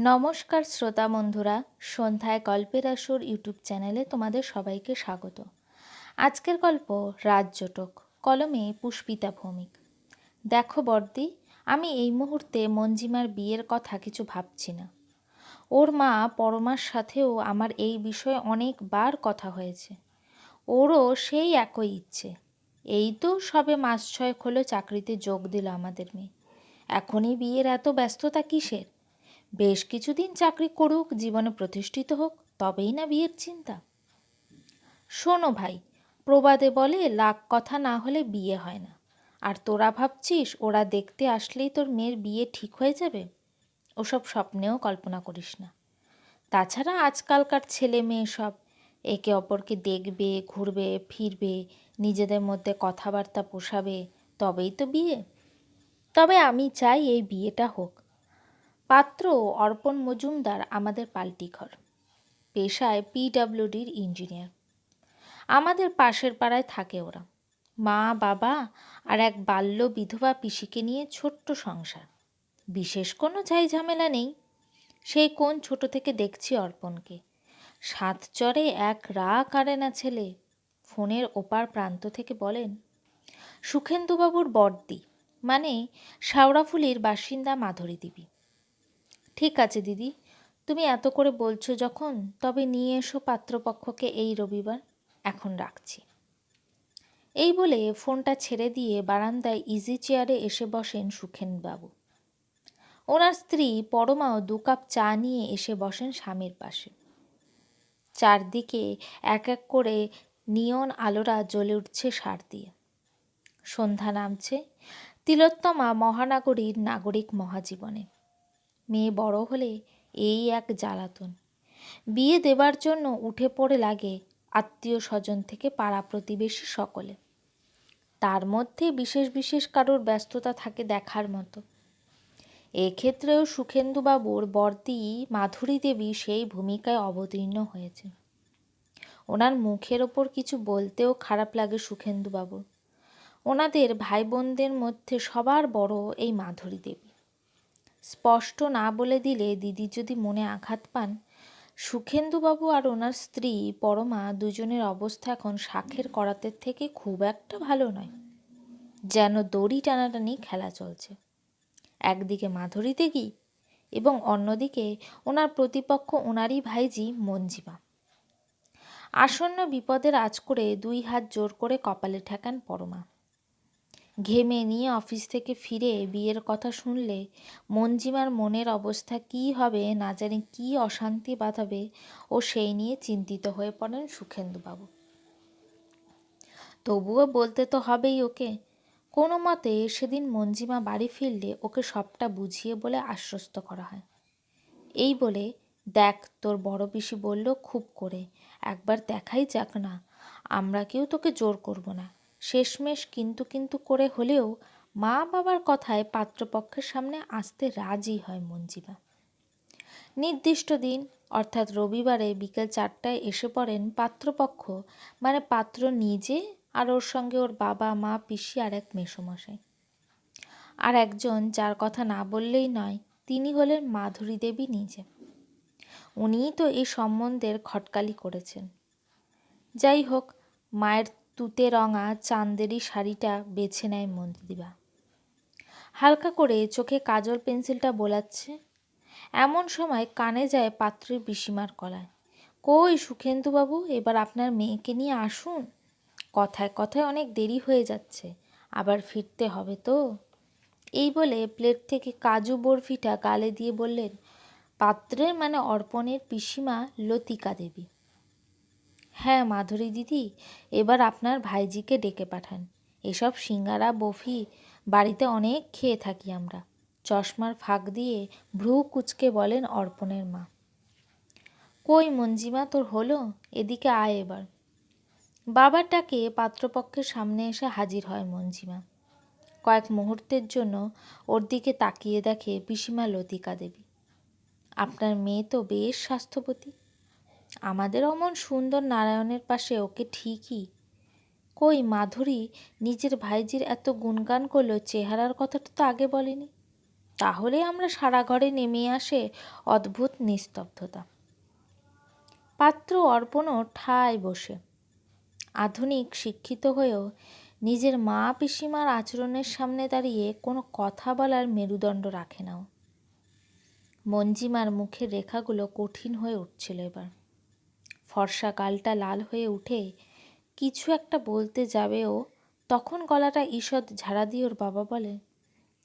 নমস্কার শ্রোতা বন্ধুরা, সন্ধ্যায় গল্পের আসর ইউটিউব চ্যানেলে তোমাদের সবাইকে স্বাগত। আজকের গল্প রাজ্যটক কলমে পুষ্পিতা ভৌমিক। দেখো বর্দি, আমি এই মুহূর্তে মঞ্জিমার বিয়ের কথা কিছু ভাবছি না। ওর মা পরমার সাথেও আমার এই বিষয়ে অনেকবার কথা হয়েছে। ওরও সেই একই ইচ্ছে। এই তো সবে মাস ছয়েক হলো চাকরিতে যোগ দিল আমাদের মেয়ে। এখনই বিয়ের এত ব্যস্ততা কিসের? বেশ কিছুদিন চাকরি করুক, জীবনে প্রতিষ্ঠিত হোক, তবেই না বিয়ের চিন্তা। শোনো ভাই, প্রবাদে বলে, লাখ কথা না হলে বিয়ে হয় না। আর তোরা ভাবছিস, ওরা দেখতে আসলেই তোর মেয়ের বিয়ে ঠিক হয়ে যাবে? ওসব স্বপ্নেও কল্পনা করিস না। তাছাড়া আজকালকার ছেলে মেয়ে সব একে অপরকে দেখবে, ঘুরবে, ফিরবে, নিজেদের মধ্যে কথাবার্তা পোষাবে, তবেই তো বিয়ে। তবে আমি চাই এই বিয়েটা হোক। পাত্র অর্পণ মজুমদার আমাদের পাল্টিঘর। পেশায় পিডাব্লিউডির ইঞ্জিনিয়ার। আমাদের পাশের পাড়ায় থাকে ওরা। মা, বাবা আর এক বাল্য বিধবা পিসিকে নিয়ে ছোট্ট সংসার। বিশেষ কোনো ঝাই ঝামেলা নেই। সেই কোন ছোট থেকে দেখছি অর্পণকে। সাত চরে এক রা কারে না ছেলে। ফোনের ওপার প্রান্ত থেকে বলেন, সুখেন্দুবাবুর বর্দি মানে শাওড়াফুলির বাসিন্দা মাধুরী দেবী। ঠিক আছে, দিদি। তুমি এত করে বলছো যখন, তবে নিয়ে এসো পাত্রপক্ষকে এই রবিবার। এখন রাখছি। এই বলে ফোনটা ছেড়ে দিয়ে বারান্দায় ইজি চেয়ারে এসে বসেন সুখেনবাবু। ওনার স্ত্রী পরমাও দু কাপ চা নিয়ে এসে বসেন স্বামীর পাশে। চারদিকে এক এক করে নিয়ন আলোরা জ্বলে উঠছে সার দিয়ে। সন্ধ্যা নামছে। তিলোত্তমা মহানগরীর নাগরিক মহাজীবনে। মেয়ে বড় হলে এই এক জ্বালাতন। বিয়ে দেবার জন্য উঠে পড়ে লাগে আত্মীয় স্বজন থেকে পাড়া প্রতিবেশী সকলে। তার মধ্যে বিশেষ বিশেষ কারোর ব্যস্ততা থাকে দেখার মতো। এক্ষেত্রেও সুখেন্দুবাবুর বর্তি মাধুরী দেবী সেই ভূমিকায় অবতীর্ণ হয়েছে। ওনার মুখের ওপর কিছু বলতেও খারাপ লাগে সুখেন্দুবাবুর। ওনাদের ভাই বোনদের মধ্যে সবার বড় এই মাধুরী দেবী। স্পষ্ট না বলে দিলে দিদি যদি মনে আঘাত পান, সুখেন্দুবাবু আর ওনার স্ত্রী পরমা দুজনের অবস্থা এখন শাখের করাতের থেকে খুব একটা ভালো নয়। যেন দড়ি টানাটানি খেলা চলছে। একদিকে মাধুরী দেগি এবং অন্যদিকে ওনার প্রতিপক্ষ ওনারই ভাইজি মঞ্জিমা। আসন্ন বিপদের আজ করে দুই হাত জোর করে কপালে ঠেকান পরমা। ঘেমে নিয়ে অফিস থেকে ফিরে বিয়ের কথা শুনলে মঞ্জিমার মনের অবস্থা কী হবে, না জানি কী অশান্তি বাঁধাবে, ও সেই নিয়ে চিন্তিত হয়ে পড়েন সুখেন্দুবাবু। তবুও বলতে তো হবেই ওকে। কোনো মতে সেদিন মঞ্জিমা বাড়ি ফিরলে ওকে সবটা বুঝিয়ে বলে আশ্বস্ত করা হয়। এই বলে দেখ, তোর বড় পিসি বলল খুব করে, একবার দেখাই যাক না, আমরা কেউ তোকে জোর করব না। শেষমেশ কিন্তু কিন্তু করে হলেও মা বাবার কথায় পাত্রপক্ষের সামনে আসতে রাজি হয় মঞ্জিমা। নির্দিষ্ট দিন, অর্থাৎ রবিবারে বিকেল চারটায় এসে পড়েন পাত্রপক্ষ মানে পাত্র নিজে আর ওর সঙ্গে ওর বাবা, মা, পিসি আর এক মেসোমশাই। আর একজন যার কথা না বললেই নয়, তিনি হলেন মাধুরী দেবী নিজে। উনিই তো এই সম্বন্ধের খটকালি করেছেন। যাই হোক, মায়ের তুতে রঙা চান্দেরি শাড়িটা বেছে নেয় মন্দিবা হালকা করে চোখে কাজল পেন্সিলটা বোলাচ্ছে। এমন সময় কানে যায় পাত্রের পিসিমার কলায়। কই সুখেন্দুবাবু, এবার আপনার মেয়েকে নিয়ে আসুন। কথায় কথায় অনেক দেরি হয়ে যাচ্ছে, আবার ফিরতে হবে তো। এই বলে প্লেট থেকে কাজু বরফিটা গালে দিয়ে বললেন, পাত্রের মানে অর্পণের পিসিমা লতিকা দেবী। হ্যাঁ মাধুরী দিদি, এবার আপনার ভাইজিকে ডেকে পাঠান। এসব সিঙ্গারা, বফি, বাড়িতে অনেক খেয়ে থাকি আমরা। চশমার ফাঁক দিয়ে ভ্রু কুচকে বলেন অর্পণের মা। কই মঞ্জিমা, তোর হলো? এদিকে আয় এবার। বাবারটাকে পাত্রপক্ষের সামনে এসে হাজির হয় মঞ্জিমা। কয়েক মুহূর্তের জন্য ওর দিকে তাকিয়ে দেখে পিসিমা লতিকা দেবী। আপনার মেয়ে তো বেশ স্বাস্থ্যবতী আমাদের অমন সুন্দর নারায়ণের পাশে ওকে ঠিকই। কই মাধুরী, নিজের ভাইজির এত গুণগান করল চেহারার কথাটা তো আগে বলেনি। তাহলে আমরা সারা ঘরে নেমে আসে অদ্ভুত নিস্তব্ধতা। পাত্র অর্পণও ঠায় বসে। আধুনিক শিক্ষিত হয়েও নিজের মা পিসিমার আচরণের সামনে দাঁড়িয়ে কোনো কথা বলার মেরুদণ্ড রাখে নাও। মঞ্জিমার মুখের রেখাগুলো কঠিন হয়ে উঠছিল এবার। ফর্সা গালটা লাল হয়ে উঠে, কিছু একটা বলতে যাবে ও। তখন গলাটা ঈষৎ ঝাড়া দিয়ে ওর বাবা বলে,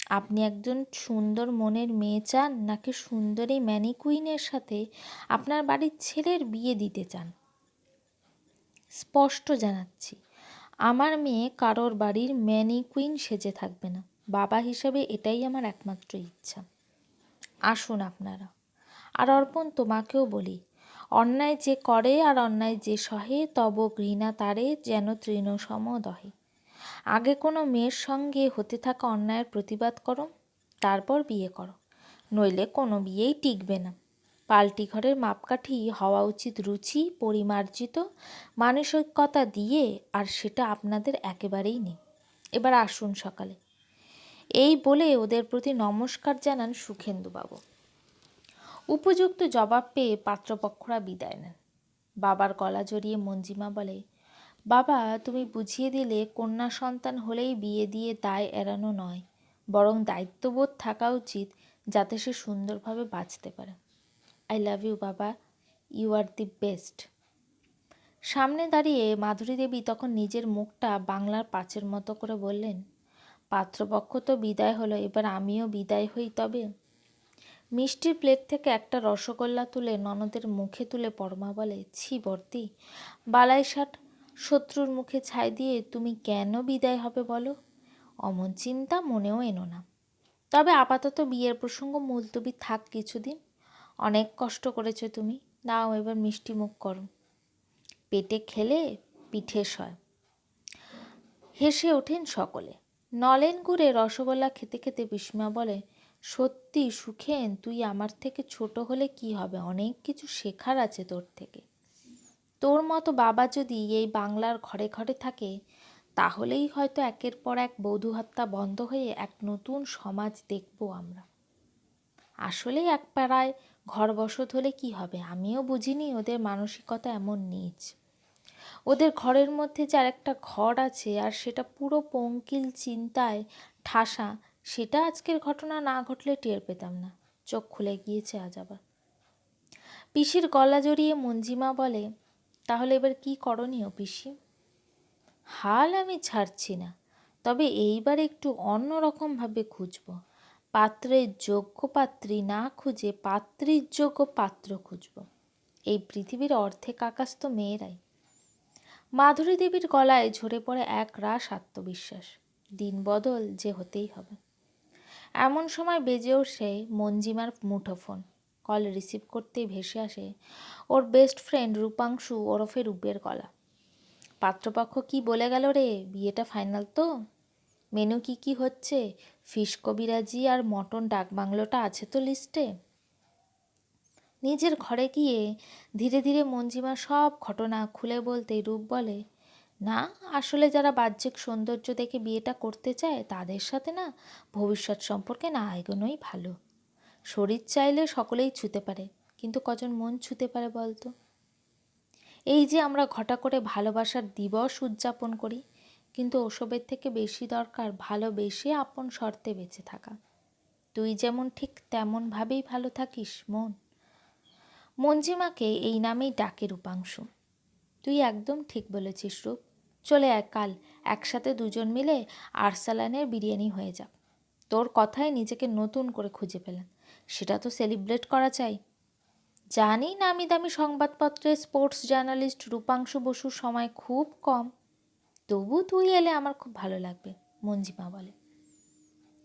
আপনি একজন সুন্দর মনের মেয়ে চান নাকি সুন্দরী ম্যানিকুইনের সাথে আপনার বাড়ির ছেলের বিয়ে দিতে চান? স্পষ্ট জানাচ্ছি, আমার মেয়ে কারোর বাড়ির ম্যানিকুইন সেজে থাকবে না। বাবা হিসেবে এটাই আমার একমাত্র ইচ্ছা। আসুন আপনারা। আর অর্পণ, তোমাকেও বলি অন্যায় যে করে আর অন্যায় যে সহে, তব ঘৃণা তারে যেন তৃণসম দহে আগে কোনো মেয়ের সঙ্গে হতে থাকা অন্যায়ের প্রতিবাদ করো, তারপর বিয়ে করো, নইলে কোনো বিয়েই টিকবে না। পাল্টি ঘরের মাপকাঠি হওয়া উচিত রুচি, পরিমার্জিত মানসিকতা দিয়ে, আর সেটা আপনাদের একেবারেই নেই। এবার আসুন সকালে। এই বলে ওদের প্রতি নমস্কার জানান সুখেন্দুবাবু। উপযুক্ত জবাব পেয়ে পাত্রপক্ষরা বিদায় নেন। বাবার গলা জড়িয়ে মঞ্জিমা বলে, বাবা, তুমি বুঝিয়ে দিলে কন্যা সন্তান হলেই বিয়ে দিয়ে দায় এড়ানো নয়, বরং দায়িত্ববোধ থাকা উচিত যাতে সে সুন্দরভাবে বাঁচতে পারে। আই লাভ ইউ বাবা, ইউ আর দি বেস্ট। সামনে দাঁড়িয়ে মাধুরী দেবী তখন নিজের মুখটা বাংলার পাঁচের মতো করে বললেন, পাত্রপক্ষ তো বিদায় হলো, এবার আমিও বিদায় হই তবে? মিষ্টির প্লেট থেকে একটা রসগোল্লা তুলে ননদের মুখে তুলে পরমা বলে, ছি বর্তি বালাইশাট শত্রুর মুখে ছাই দিয়ে তুমি কেন বিদায় হবে বলো? অমন চিন্তা মনেও এনো না। তবে আপাতত বিয়ের প্রসঙ্গ মুলতবি থাক কিছুদিন। অনেক কষ্ট করেছ তুমি। নাও এবার মিষ্টি মুখ করো পেটে খেলে পিঠে সয়। হেসে ওঠেন সকলে। নলেন গুড়ে রসগোল্লা খেতে খেতে বিস্মা বলে সত্যি সুখেন, তুই আমার থেকে ছোট হলে কি হবে? অনেক কিছু শেখার আছে তোর থেকে। তোর মতো বাবা যদি এই বাংলার ঘরে ঘরে থাকে, তাহলেই হয়তো একের পর এক বধূ হত্যা বন্ধ হয়ে এক নতুন সমাজ দেখব আমরা। আসলেই এক পাড়ায় ঘর বসত হলে কি হবে? আমিও বুঝিনি ওদের মানসিকতা এমন নিচ। ওদের ঘরের মধ্যে যে আর একটা ঘর আছে, আর সেটা পুরো পঙ্কিল চিন্তায় ঠাসা সেটা আজকের ঘটনা না ঘটলে টের পেতাম না। চোখ খুলে গিয়েছে আজ আবার। পিসির গলা জড়িয়ে মঞ্জিমা বলে, তাহলে এবার কি করণীয় পিসি? হাল আমি ছাড়ছি না, তবে এইবার একটু অন্য রকমভাবে খুঁজব। পাত্রের যোগ্য পাত্রী না খুঁজে পাত্রীর যোগ্য পাত্র খুঁজব। এই পৃথিবীর অর্ধেক আকাশ তো মেয়েরাই। মাধুরী দেবীর গলায় ঝরে পড়ে এক রাস আত্মবিশ্বাস। দিন বদল যে হতেই হবে। এমন সময় বেজে ওঠে মঞ্জিমার মুঠোফোন। কল রিসিভ করতেই ভেসে আসে ওর বেস্ট ফ্রেন্ড রূপাংশু ওরফে রূপের গলা। পাত্রপক্ষ কি বলে গেল রে? বিয়েটা ফাইনাল তো? মেনু কি কি হচ্ছে? ফিশ কবিরাজি আর মটন ডাকবাংলোটা আছে তো লিস্টে? নিজের ঘরে গিয়ে ধীরে ধীরে মঞ্জিমা সব ঘটনা খুলে বলতেই রূপ বলে না, আসলে যারা বাহ্যিক সৌন্দর্য দেখে বিয়েটা করতে চায়, তাদের সাথে না ভবিষ্যৎ সম্পর্কে না এগোনোই ভালো। শরীর চাইলে সকলেই ছুতে পারে, কিন্তু কজন মন ছুতে পারে বলতো? এই যে আমরা ঘটা করে ভালোবাসার দিবস উদযাপন করি, কিন্তু ওসবের থেকে বেশি দরকার ভালোবেসে আপন শর্তে বেঁচে থাকা। তুই যেমন ঠিক তেমনভাবেই ভালো থাকিস, মন। মঞ্জিমাকে এই নামেই ডাকে রূপাংশু। তুই একদম ঠিক বলেছিস রূপ। চলে আয়, কাল একসাথে দুজন মিলে আরসালানের বিরিয়ানি হয়ে যাক তোর কথায় নিজেকে নতুন করে খুঁজে পেলেন সেটা তো সেলিব্রেট করা চাই। জানি নামি দামি সংবাদপত্রে স্পোর্টস জার্নালিস্ট রূপাংশু বসুর সময় খুব কম। তবু তুই এলে আমার খুব ভালো লাগবে, মঞ্জিমা বলে।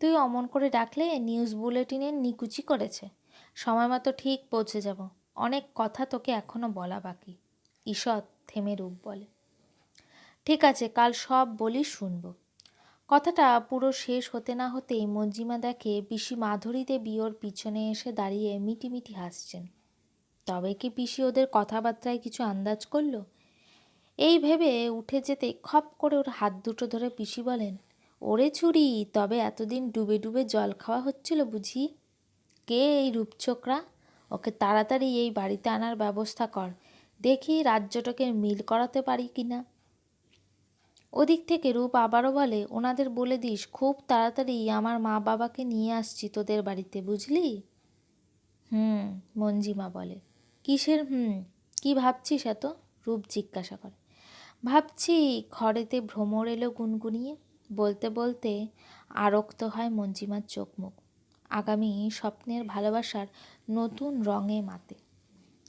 তুই অমন করে ডাকলে নিউজ বুলেটিনের নিকুচি করেছে। সময় মতো ঠিক পৌঁছে যাব। অনেক কথা তোকে এখনও বলা বাকি। ঈষৎ থেমে রূপ বলে। ঠিক আছে, কাল সব বলি শুনব। কথাটা পুরো শেষ হতে না হতেই মঞ্জিমা দেখে পিসি মাধুরী দেবী ওর পিছনে এসে দাঁড়িয়ে মিটিমিটি হাসছেন। তবে কি পিসি ওদের কথাবার্তায় কিছু আন্দাজ করল? এই ভেবে উঠে যেতে খপ করে ওর হাত দুটো ধরে পিসি বলেন, ওরে চুরি তবে এতদিন ডুবে ডুবে জল খাওয়া হচ্ছিল বুঝি? কে এই রূপচোকরা? ওকে তাড়াতাড়ি এই বাড়িতে আনার ব্যবস্থা কর, দেখি রাজ্যটাকে মিল করাতে পারি কি না ওদিক থেকে রূপ আবারও বলে, ওনাদের বলে দিস, খুব তাড়াতাড়ি আমার মা বাবাকে নিয়ে আসছি তোদের বাড়িতে, বুঝলি? হুম, মঞ্জিমা বলে। কিসের হুম, কি ভাবছিস এত? রূপ জিজ্ঞাসা করে। ভাবছি ঘরেতে ভ্রমর এলো গুনগুনিয়ে, বলতে বলতে আরক্ত হয় মঞ্জিমার চোখ মুখ। আগামী স্বপ্নের ভালোবাসার নতুন রঙে মাতে।